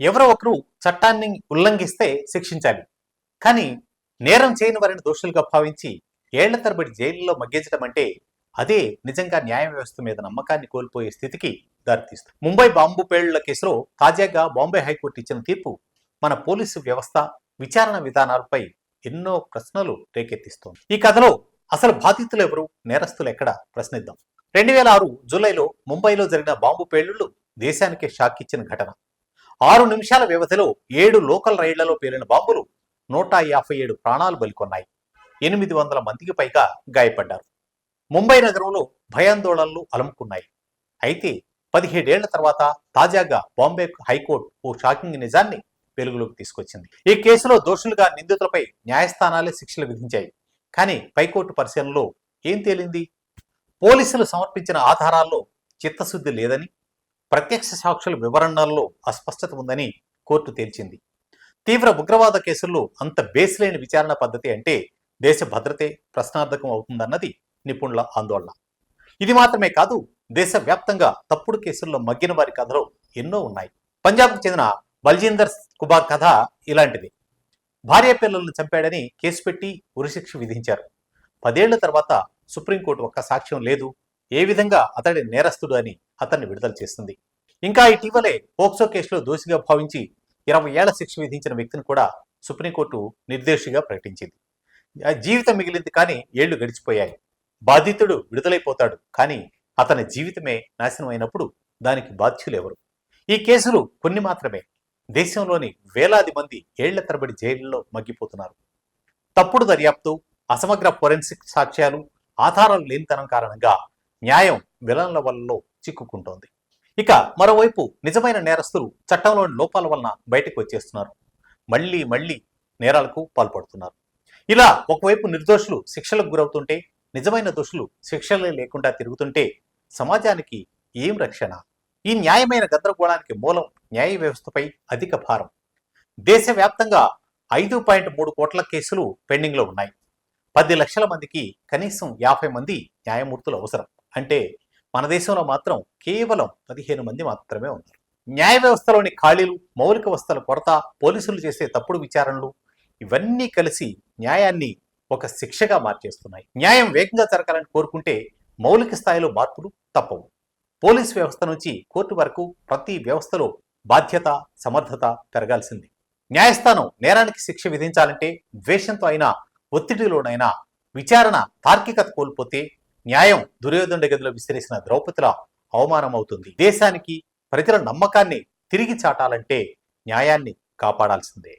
ఎవరో ఒకరు చట్టాన్ని ఉల్లంఘిస్తే శిక్షించాలి. కానీ నేరం చేయని వారిని దోషులుగా భావించి ఏళ్ళ తరబడి జైలులో మగ్గించడం అంటే అదే నిజంగా న్యాయ వ్యవస్థ మీద నమ్మకాన్ని కోల్పోయే స్థితికి దారితీస్తుంది. ముంబై బాంబు పేలుళ్ళ కేసులో తాజాగా బాంబే హైకోర్టు ఇచ్చిన తీర్పు మన పోలీసు వ్యవస్థ విచారణ విధానాలపై ఎన్నో ప్రశ్నలు రేకెత్తిస్తోంది. ఈ కథలో అసలు బాధితులు ఎవరు నేరస్తులు ఎక్కడ? ప్రశ్నిద్దాం. రెండు వేల ఆరు జూలైలో ముంబైలో జరిగిన బాంబు పేలుళ్ళు దేశానికే షాక్ ఇచ్చిన ఘటన. ఆరు నిమిషాల వ్యవధిలో ఏడు లోకల్ రైళ్ళలో పేలిన బాంబులు నూట యాభై ఏడు ప్రాణాలు బలికొన్నాయి. ఎనిమిది వందల మందికి పైగా గాయపడ్డారు. ముంబై నగరంలో భయాందోళనలు అలముకున్నాయి. అయితే పదిహేడేళ్ళ తర్వాత తాజాగా బాంబే హైకోర్టు ఓ షాకింగ్ నిజాన్ని వెలుగులోకి తీసుకొచ్చింది. ఈ కేసులో దోషులుగా నిందితులపై న్యాయస్థానాలే శిక్షలు విధించాయి. కానీ పైకోర్టు పరిశీలనలో ఏం తేలింది? పోలీసులు సమర్పించిన ఆధారాల్లో చిత్తశుద్ధి లేదని ప్రత్యక్ష సాక్షుల వివరణల్లో అస్పష్టత ఉందని కోర్టు తేల్చింది. తీవ్ర ఉగ్రవాద కేసుల్లో అంత బేస్లేని విచారణ పద్ధతి అంటే దేశ భద్రతే ప్రశ్నార్థకం అవుతుందన్నది నిపుణుల ఆందోళన. ఇది మాత్రమే కాదు దేశవ్యాప్తంగా తప్పుడు కేసుల్లో మగ్గిన వారి కథలు ఎన్నో ఉన్నాయి. పంజాబ్కు చెందిన బల్జీందర్ కుబార్ కథ ఇలాంటిది. భార్య పిల్లలను చంపాడని కేసు పెట్టి ఉరిశిక్ష విధించారు. పదేళ్ళ తర్వాత సుప్రీంకోర్టు ఒక్క సాక్ష్యం లేదు. ఏ విధంగా అతడి నేరస్తుడు అని అతన్ని విడుదల చేస్తుంది ఇంకా ఇటీవలే పోక్సో కేసులో దోషిగా భావించి ఇరవై ఏళ్ళ శిక్ష విధించిన వ్యక్తిని కూడా సుప్రీంకోర్టు నిర్దోషిగా ప్రకటించింది. జీవితం మిగిలింది కానీ ఏళ్ళు గడిచిపోయాయి. బాధితుడు విడుదలైపోతాడు కానీ అతని జీవితమే నాశనం అయినప్పుడు దానికి బాధ్యులెవరు ఈ కేసులు కొన్ని మాత్రమే. దేశంలోని వేలాది మంది ఏళ్ళ తరబడి జైళ్ళలో మగ్గిపోతున్నారు. తప్పుడు దర్యాప్తు అసమగ్ర ఫోరెన్సిక్ సాక్ష్యాలు ఆధారాలు లేనితనం కారణంగా న్యాయం విలన్ల వల్ల చిక్కుకుంటోంది. ఇక మరోవైపు నిజమైన నేరస్తులు చట్టంలోని లోపాల వలన బయటకు వచ్చేస్తున్నారు. మళ్ళీ మళ్ళీ నేరాలకు పాల్పడుతున్నారు. ఇలా ఒకవైపు నిర్దోషులు శిక్షలకు గురవుతుంటే నిజమైన దోషులు శిక్షలే లేకుండా తిరుగుతుంటే సమాజానికి ఏం రక్షణ? ఈ న్యాయమైన గందరగోళానికి మూలం న్యాయ వ్యవస్థపై అధిక భారం. దేశవ్యాప్తంగా ఐదు పాయింట్ మూడు కోట్ల కేసులు పెండింగ్లో ఉన్నాయి. పది లక్షల మందికి కనీసం యాభై మంది న్యాయమూర్తులు అవసరం. అంటే మన దేశంలో మాత్రం కేవలం పదిహేను మంది మాత్రమే ఉన్నారు. న్యాయ వ్యవస్థలోని ఖాళీలు మౌలిక వ్యవస్థల కొరత పోలీసులు చేసే తప్పుడు విచారణలు ఇవన్నీ కలిసి న్యాయాన్ని ఒక శిక్షగా మార్చేస్తున్నాయి. న్యాయం వేగంగా జరగాలని కోరుకుంటే మౌలిక స్థాయిలో మార్పులు తప్పవు. పోలీస్ వ్యవస్థ నుంచి కోర్టు వరకు ప్రతి వ్యవస్థలో బాధ్యత సమర్థత పెరగాల్సింది. న్యాయస్థానం నేరానికి శిక్ష విధించాలంటే ద్వేషంతో అయినా ఒత్తిడిలోనైనా విచారణ తార్కికత కోల్పోతే న్యాయం దుర్యోధన గదిలో విసిరేసిన ద్రౌపదిలా అవమానం అవుతుంది దేశానికి ప్రజల నమ్మకాన్ని తిరిగి చాటాలంటే న్యాయాన్ని కాపాడాల్సిందే.